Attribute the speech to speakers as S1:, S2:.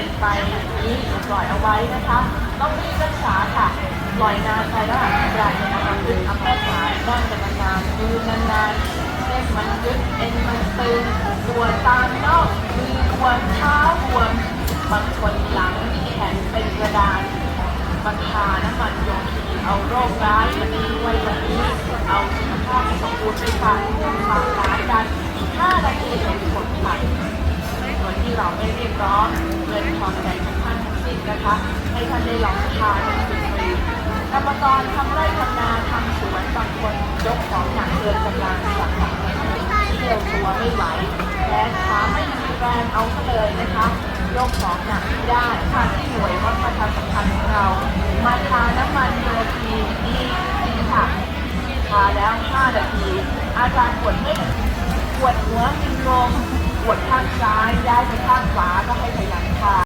S1: ปล่อยเอาไว้นะคะต้องรีบรักษาค่ะปล่อยนานไปแล้วอาจจะเป็นอัมพฤกษ์อัมพฤกษ์นั่งเป็นนานๆยืนนานๆเส้นมันยึดเอ็นมันตึงปวดตามนอกมือบวมเท้าบวมบางคนหลังแขนเป็นกระดานมันทาน้ำมันโยคีเอาโรคร้ายมาทิ้งไว้วันนี้เอาสุขภาพสมบูรณ์ไปฝากฝากร้าน ไม่เรียกร้องเงินทองใดของท่านทั้งสิ้นนะคะให้ท่านได้ลองทานฟรีกรรมกรทำไร่ทำนาทำสวนบางคนยกของหนักเกินกำลังหลังหลังเที่ยวตัวไม่ไหวแขนขาไม่มีแรงเอาซะเลยนะคะยกของหนักไม่ได้ทางที่หน่วยวัดประชาสัมพันธ์ของเรามาทาน้ำมันโยคีดีดีค่ะทาแล้ว 5 นาที อาการปวดเมื่อยปวดหัวมีลม ปวดข้างซ้ายย้ายไปข้างขวาก็ให้พยายาม